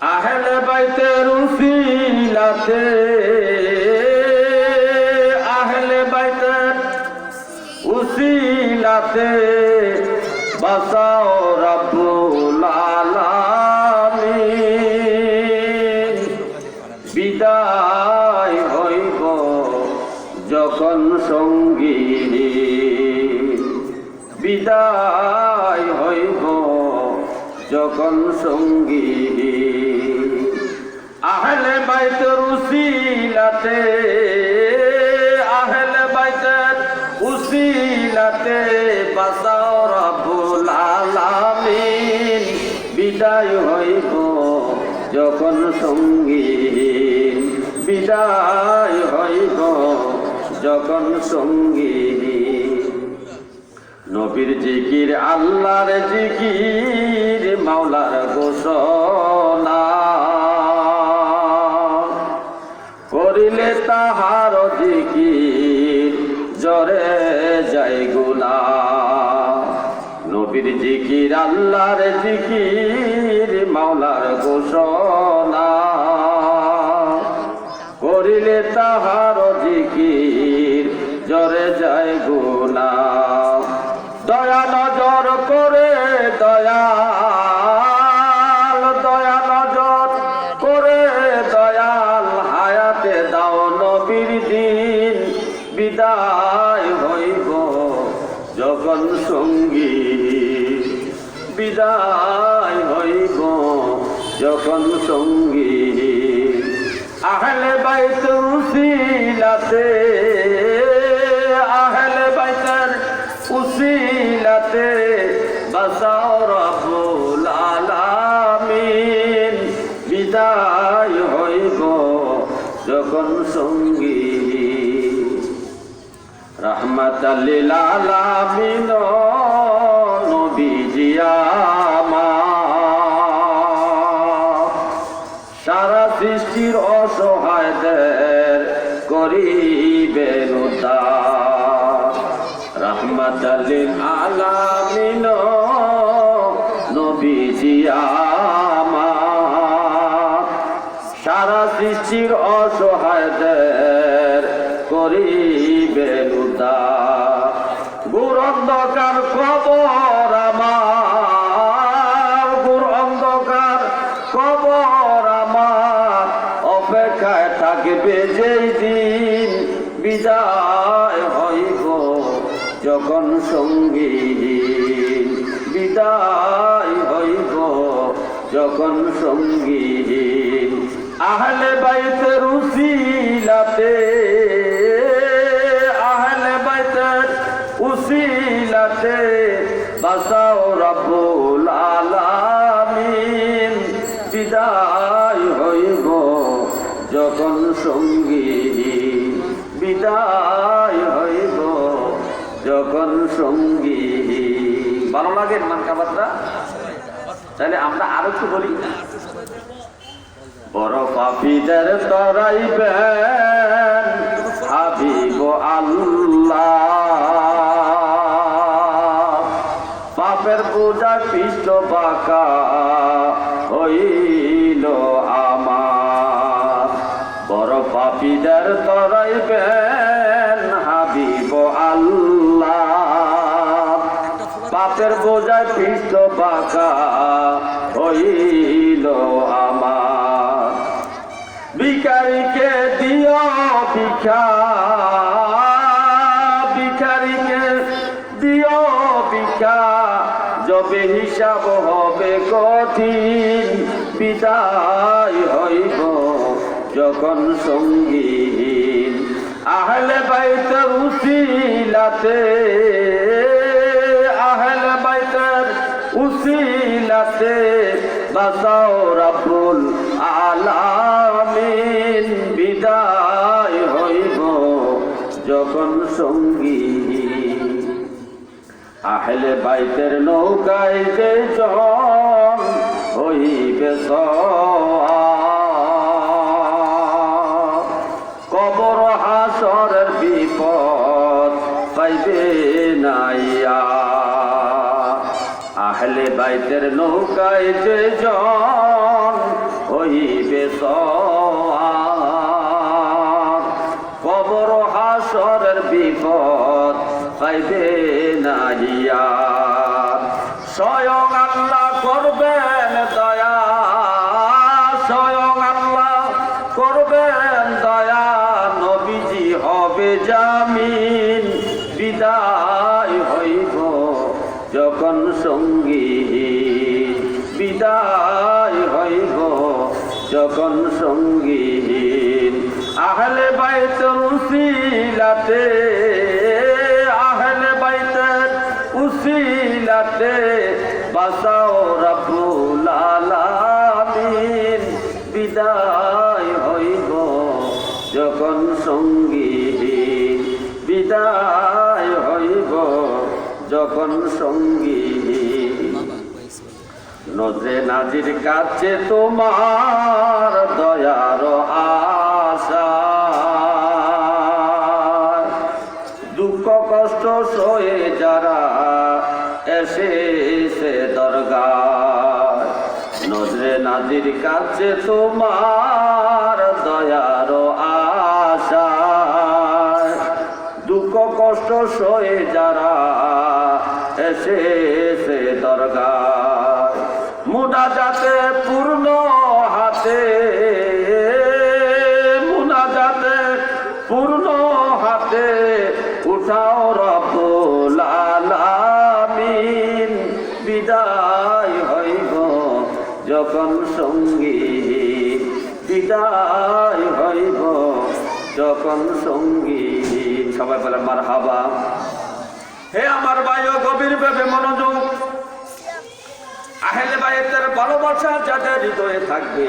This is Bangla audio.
আহলে বাইতের উসিলাতে আহলে বাইতের উসিলাতে বাসাও রাব্বুল আলামিন। বিদায় হইব যখন সঙ্গী বিদায় হইব যখন সঙ্গী। আহলে বাইতের উসিলাতে, আহলে বাইতের উসিলাতে বাসাও রাব্বুল আলামিন, বিদায় হইব যখন সঙ্গী। বিদায় হইব যখন সঙ্গী। নবীর জিকির, আল্লাহর জিকির, মাওলার ঘোষণা। করিলে তাহার জিকির, জরে যায় গুনা নবীর জিকির, আল্লাহর জিকির, মাওলার ঘোষণা। করিলে তাহার জিকির, জরে যায় গুনা সঙ্গী। বিদায় হইব যখন সঙ্গী। আহলে বাইত উসিলাতে, আহলে বাইতের উসিলাতে বাসাও রাবুল আলামিন। বিদায় হইব যখন সঙ্গী। রহমতাল্লিল আলামিন আমার সারা সৃষ্টির অসহায়দের করিবেন রহমতাল্লিল আলামিন নবীজি আমার সারা সৃষ্টির অসহায়দের করিবেন উদ্ধার গুর অন্ধকার বিদায় হইব যখন সঙ্গী। বিদায় হইব যখন সঙ্গী। আহলে বাইতের উসিলাতে, আহলে বাইতের উসিলাতে, বাসাও রাব্বুল আলামিন। বিদায় হইব যখন সঙ্গী। বিদায় হইব। যখন সঙ্গী ভালো লাগে মান কাবাতরা তাহলে আমরা আরও একটু বলি। বড় পাপিদের তরাইবেন পাপিদের তরাইবেন হাবিব আল্লাহ। পাপের বোঝায় পৃষ্ঠ বাঁকা হইল আমার। ভিখারিকে দিও ভিক্ষা, ভিখারিকে দিও ভিক্ষা, যবে হিসাব হবে কঠিন বিদায় হইব যখন সঙ্গীন, আহলে বাইতের উসিলাতে, আহলে বাইতের উসিলাতে, বাসাও রাব্বুল আলামিন বিদায় হইব যখন সঙ্গী আহলে বাইতের নৌকায় যে জন হইবে সওয়ার। কবর হাসরের বিপদ পাইবে নাইয়া। আহলে বাইতের নৌকায় যে জন হইবে কবর হাসরের বিপদ পাইবে নাই বিদায় হইব যখন সঙ্গীহীন আহলে বাইতের উসিলাতে, আহলে বাইতের উসিলাতে, বাসাও রাব্বুল আলামিন। বিদায় হইব যখন সঙ্গীহীন বিদায় হইব যখন সঙ্গীহীন নজরে নাজির কাছে তোমার দয়ার আশা। দুঃখ কষ্ট সয়ে যারা এসেছে দরগা নজরে নাজির কাছে তোমার দয়ার আশা। দুঃখ কষ্ট সয়ে যারা এসেছে দরগা মুনা যাতে পূর্ণ হাতে, মুনা যাতে পূর্ণ হাতে, উঠাও রব্বুল আলামিন, বিদায় হইব যখন সঙ্গী, বিদায় হইব যখন সঙ্গী। সবাই বলে মার হাবা হে আমার ও গভীর ভাবে মনোযোগ আহেলে বাইতের ভালোবাসা যাদের হৃদয়ে থাকবে।